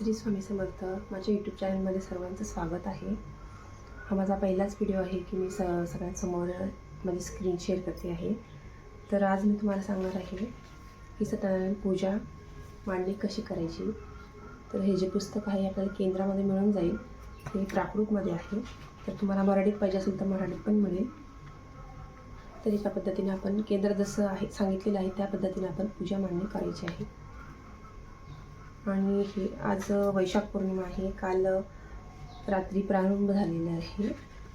श्री स्वामी समर्थ माझ्या यूट्यूब चॅनलमध्ये सर्वांचं स्वागत आहे. हा माझा पहिलाच व्हिडिओ आहे की मी स सगळ्यांसमोर माझी स्क्रीन शेअर करते आहे. तर आज मी तुम्हाला सांगणार आहे की सत्यनारायण पूजा मांडणी कशी करायची? तर हे जे पुस्तक आहे आपल्याला केंद्रामध्ये मिळून जाईल. ते प्राकृतमध्ये आहे. तर तुम्हाला मराठीत पाहिजे असेल तर मराठीत पण मिळेल. तर एका पद्धतीने आपण केंद्र जसं आहे सांगितलेलं आहे त्या पद्धतीने आपण पूजा मांडणी करायची आहे. आणि हे आज वैशाख पौर्णिमा आहे. काल रात्री प्रारंभ झालेला आहे.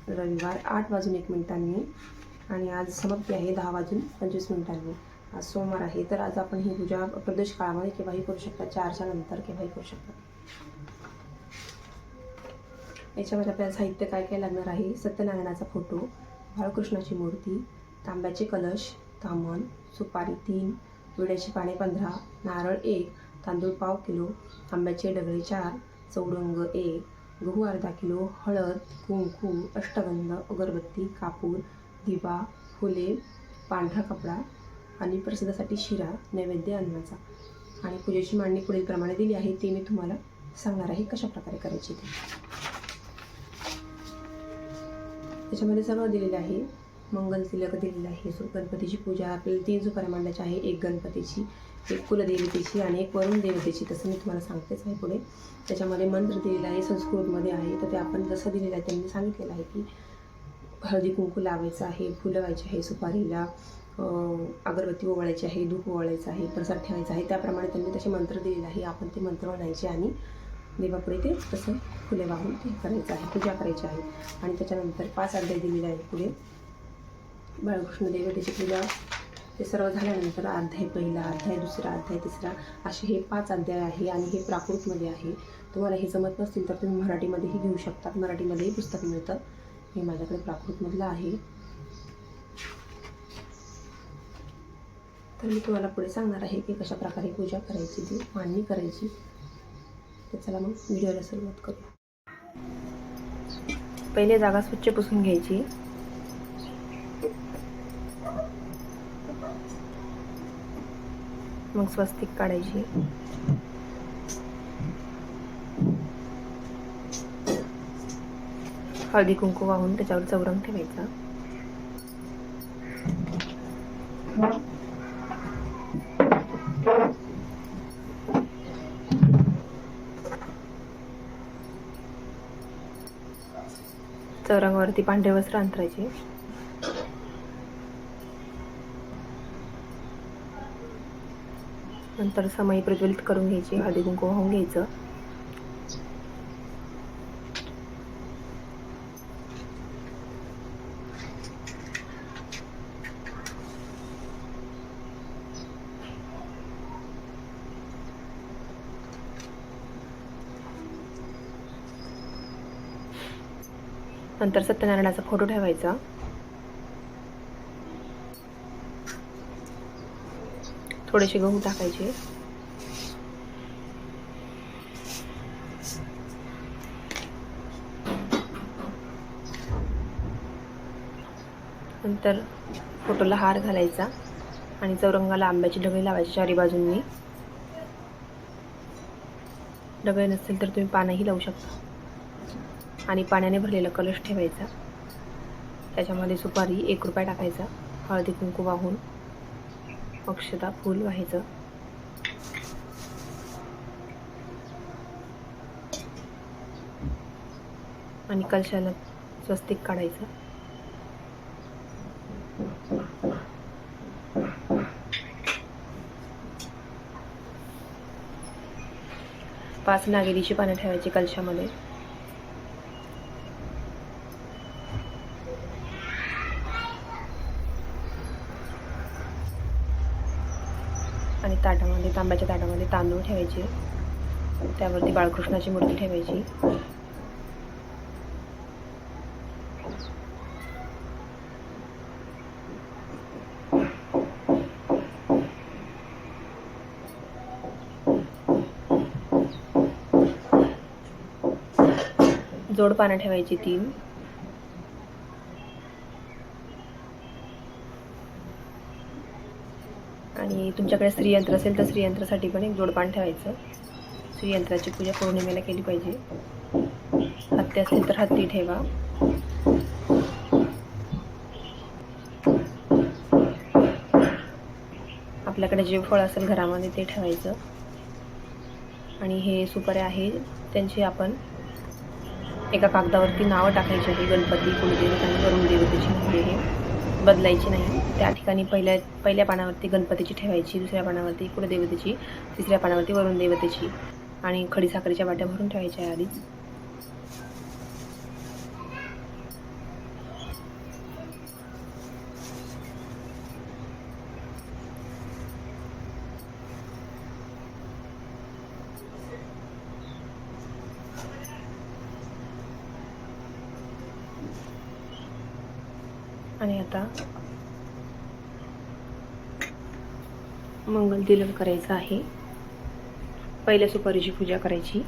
रविवार आठ वाजून एक मिनिटांनी आणि आज समाप्ती आहे दहा वाजून पंचवीस मिनिटांनी. आज सोमवार आहे तर आज आपण ही पूजा प्रदेश काळामध्ये केव्हाही करू शकता? चारच्या नंतर केव्हाही करू शकता? याच्यामध्ये आपल्याला साहित्य काय काय लागणार आहे? सत्यनारायणाचा फोटो बाळकृष्णाची मूर्ती तांब्याचे कलश तामण सुपारी तीन विड्याची पाने पंधरा नारळ एक तांदूळ पाव किलो आंब्याचे डगळे चार चौरंग एक गहू अर्धा किलो हळद कुंकू अष्टगंध अगरबत्ती कापूर दिवा फुले पांढरा कपडा आणि प्रसादासाठी शिरा नैवेद्य अन्नाचा. आणि पूजेची मांडणी पुढीलप्रमाणे दिली आहे ती मी तुम्हाला सांगणार आहे कशा प्रकारे करायची ती. त्याच्यामध्ये सर्व दिलेलं आहे. मंगल तिलक दिलेलं आहे. सो गणपतीची पूजा आपल्याला तीन सुपाऱ्या मांडायच्या आहे. एक गणपतीची एक कुलदेवतेची आणि एक वरुण देवतेची. तसं मी तुम्हाला सांगतेच आहे पुढे. त्याच्यामध्ये मंत्र दिलेला आहे संस्कृतमध्ये आहे. तर ते आपण जसं दिलेलं आहे त्यांनी सांगितलेलं आहे की हळदी कुंकू लावायचं आहे फुलं व्हायची आहे सुपारीला अगरबत्ती ओवाळायची आहे धूप ओवाळायचं आहे प्रसाद ठेवायचा आहे. त्याप्रमाणे त्यांनी तसे मंत्र दिलेले आहे. आपण ते मंत्र म्हणायचे आणि देवापुढे ते तसं फुले वाहून ते करायचं आहे पूजा करायची आहे. आणि त्याच्यानंतर पाच अध्याय दिलेले आहेत पुढे. बाळकृष्ण देवतेची पूजा. ते सर्व झाल्यानंतर अध्याय पहिला अध्याय दुसरा अध्याय तिसरा असे हे पाच अध्याय आहे आणि हे प्राकृतमध्ये आहे. तुम्हाला हे जमत नसतील तर तुम्ही मराठीमध्येही घेऊ शकतात मराठीमध्येही पुस्तक मिळतं. हे माझ्याकडे प्राकृतमधलं आहे. तर मी तुम्हाला पुढे सांगणार आहे की कशा प्रकारे पूजा करायची ती मांडणी करायची. तर चला मग व्हिडिओला सुरुवात करू. पहिले जागा स्वच्छ पुसून घ्यायची. मग स्वस्तिक काढायची. हळदी कुंकू वाहून त्याच्यावर चौरंग ठेवायचा. चौरंगावरती पांढरे वस्त्र अंतरायचे. नंतर समाई प्रज्वलित करून घ्यायची हळदी कुंकू वाहून घ्यायचं. नंतर सत्यनारायणाचा फोटो ठेवायचा. थोडेसे गहू टाकायचे. नंतर फोटोला हार घालायचा आणि चौरंगाला आंब्याची डबे लावायची चारी बाजूंनी. डबे नसतील तर तुम्ही पानंही लावू शकता. आणि पाण्याने भरलेला कलश ठेवायचा. त्याच्यामध्ये सुपारी एक रुपया टाकायचा हळदी कुंकू वाहून. अक्षता फूल व्हायचं. आणि कलशाला स्वस्तिक काढायचं. पाच नागिरीची पानं ठेवायची कलशामध्ये. आणि ताटामध्ये तांब्याच्या ताटामध्ये तांदूळ ठेवायचे. त्यावरती बाळकृष्णाची मूर्ती ठेवायची. जोड पानं ठेवायची तीन. आणि तुमच्याकडे स्त्रीयंत्र असेल तर स्त्रीयंत्रासाठी पण एक जोडपान ठेवायचं. श्रीयंत्राची पूजा पौर्णिमेला केली पाहिजे. हत्ती असेल तर हत्ती ठेवा. आपल्याकडे जे फळ असेल घरामध्ये ते ठेवायचं. आणि हे सुपारे आहे त्यांची आपण एका कागदावरती नावं टाकायची आहे. गणपती कुलदेवत आणि वरुण देवतेची नावे. हे बदलायची नाही. त्या ठिकाणी पहिल्या पहिल्या पानावरती गणपतीची ठेवायची दुसऱ्या पानावरती कुलदेवतेची तिसऱ्या पानावरती वरुण देवतेची आणि खडीसाखरेच्या वाट्या भरून ठेवायच्या आधीच. आणि आता मंगल तिलक करायचं आहे. पहिल्या सुपारीची पूजा करायची.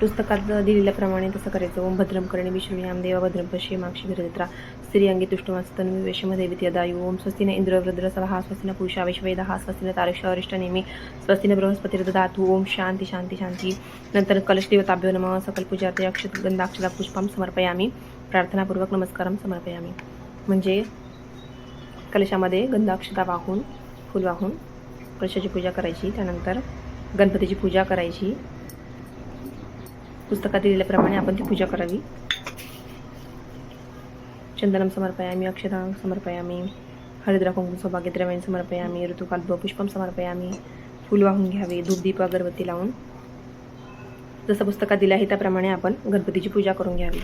पुस्तकात दिलेल्याप्रमाणे तसं करायचं. ओम भद्रम करणे विष्णू याम भद्रम पश्चिम माक्षी भरजत्रा स्त्रियांगी तुष्टमस्तन वेशमध्ये विद्यदायु। ओम स्वस्तिन इंद्र वृद्र सभा स्वस्तिन पुरुषा विश्वेदहा स्वस्तिन तारुष्य अरिष्ट नेमी स्वस्तिन बृहस्पतिर्दधातु ओम शांती शांती शांती नंतर कलशदेवताभ्यो नमः सकल पूजार्थे अक्षत गंधाक्षता पुष्पम समर्पयामी। प्रार्थनापूर्वक नमस्कारम समर्पयामी। म्हणजे कलशामध्ये गंधाक्षता वाहून फुल वाहून कलशाची पूजा करायची त्यानंतर गणपतीची पूजा करायची. पुस्तकात दिलेल्याप्रमाणे आपण ती पूजा करावी. चंदनं समर्पयामि अक्षतां समर्पयामि हरिद्राकुंकुम सौभाग्यद्रव्याన్ని समर्पयामि ऋतुकाल्प पुष्पम समर्पयामि फूल वाहून घ्यावे धूप दीप अगरबत्ती लावून. जसं पुस्तकात दिलं आहे त्याप्रमाणे आपण गणपतीची पूजा करून घ्यावी.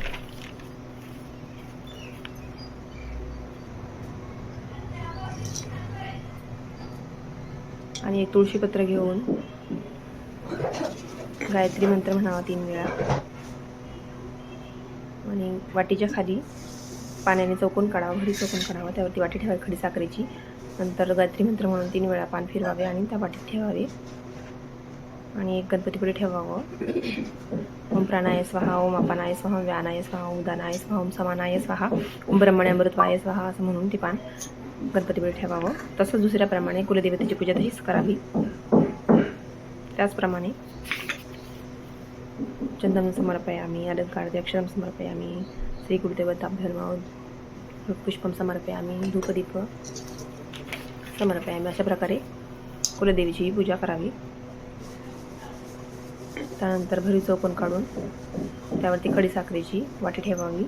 आणि एक तुळशीपत्र घेऊन गायत्री मंत्र म्हणावा तीन वेळा. आणि वाटीच्या खाली पाण्याने चौकून काढावा घरी चौकोन काढावा त्यावरती वाटी ठेवावी खडी साखरेची. नंतर गायत्री मंत्र म्हणून तीन वेळा पान फिरवावे आणि त्या वाटीत ठेवावे. आणि एक गणपतीपुढे ठेवावं. ओम प्राणाय स्वाहा ओम अपानाय स्वाहा व्यानाय स्वाहा ओम दानाय स्वाहा ओम समानाय स्वाहा ओम ब्रह्मण्यामृतवाय स्वाहा असं म्हणून ते पान गणपतीपुढे ठेवावं. तसंच दुसऱ्याप्रमाणे कुलदेवतेची पूजा तशीच करावी. त्याचप्रमाणे चंदन समर्पयामी अलंकार अलङ्कारते समर्पयामी श्री श्रीगुरुदेवताभ्यर्म पुष्पं समर्पयामि धूपदीप आम्ही अशा प्रकारे कुलदेवीची पूजा करावी. त्यानंतर भरी चौपण काढून त्यावरती खडी साखरेची वाटी ठेवावी.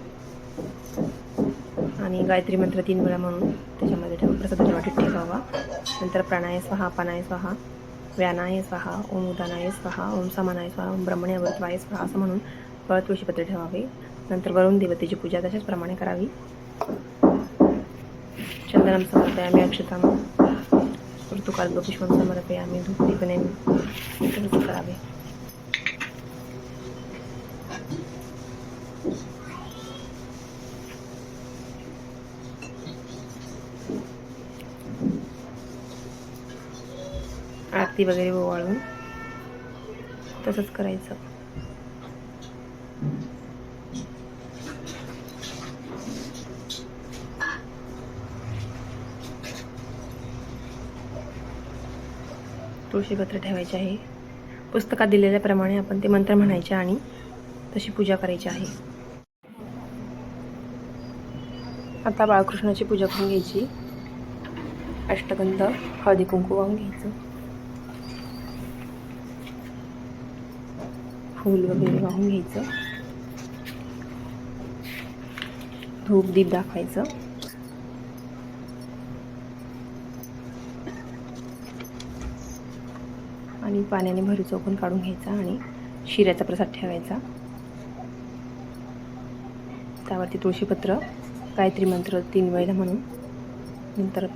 आणि गायत्री मंत्र तीन वेळा म्हणून त्याच्यामध्ये ठेव प्रसादाच्या वाटीत ठेवावा. नंतर प्राणाय स्वाहा पानाय स्वाहा व्यानाय स्वाहा ओम उदानाय स्वाहा ओम समानाय स्वाहा ओम ब्रह्मणे अमृतवाय स्वाहा असं म्हणून परत तुळशीपत्र ठेवावे. नंतर वरुण देवतेची पूजा तशाच प्रमाणे करावी. चंदनम समर्पयामी अक्षताम. ऋतुकाल्प पुष्पम समर्पयामी धूपदीपने तसंच करावे. आरती वगैरे ओवाळून तसंच करायचं. तुळशीपत्र ठेवायचे आहे. पुस्तकात दिलेल्याप्रमाणे आपण ते मंत्र म्हणायचे आणि तशी पूजा करायची आहे. आता बाळकृष्णाची पूजा करून घ्यायची. अष्टगंध हळदी कुंकू वाहून घ्यायचं. फूल वगैरे वाहून घ्यायचं. धूप दीप दाखवायचं. आणि पाण्याने भरी चौकून काढून घ्यायचा आणि शिऱ्याचा प्रसाद ठेवायचा. त्यावरती तुळशीपत्र गायत्री मंत्र तीन वेळेला म्हणून. नंतर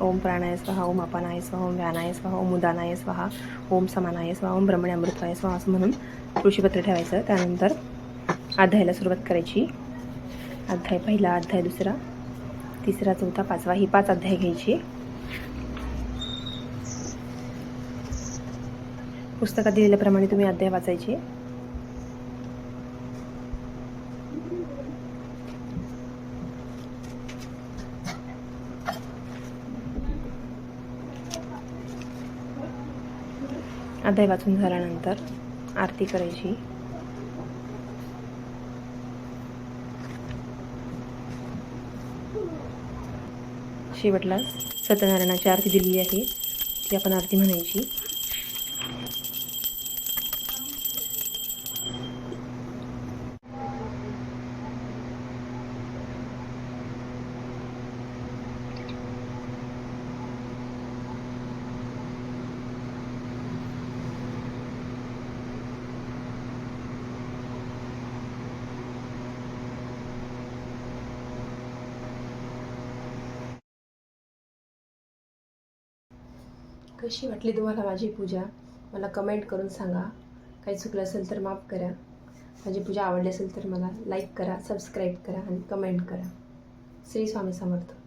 ओम प्राणाय स्वाहा ओम अपानाय स्वाहा ओम व्यानाय स्वाहा ओम उदानाय स्वाहा ओम समानाय स्वाहा ओम ब्रह्मणे अमृतवाय स्वाहा असं म्हणून तुळशीपत्र ठेवायचं. त्यानंतर अध्यायाला सुरुवात करायची. अध्याय पहिला अध्याय दुसरा तिसरा चौथा पाचवा ही पाच अध्याय घ्यायची. पुस्तकात दिलेल्याप्रमाणे तुम्ही अध्याय वाचायचे. अध्याय वाचून झाल्यानंतर आरती करायची. शेवटला सत्यनारायणाची आरती दिलेली आहे ती आपण आरती म्हणायची. कशी वाटली तुम्हाला माझी पूजा? मला कमेंट करून सांगा. काही चुकलं असेल तर माफ करा. माझी पूजा आवडली असेल तर मला लाईक करा सबस्क्राईब करा आणि कमेंट करा. श्री स्वामी समर्थ.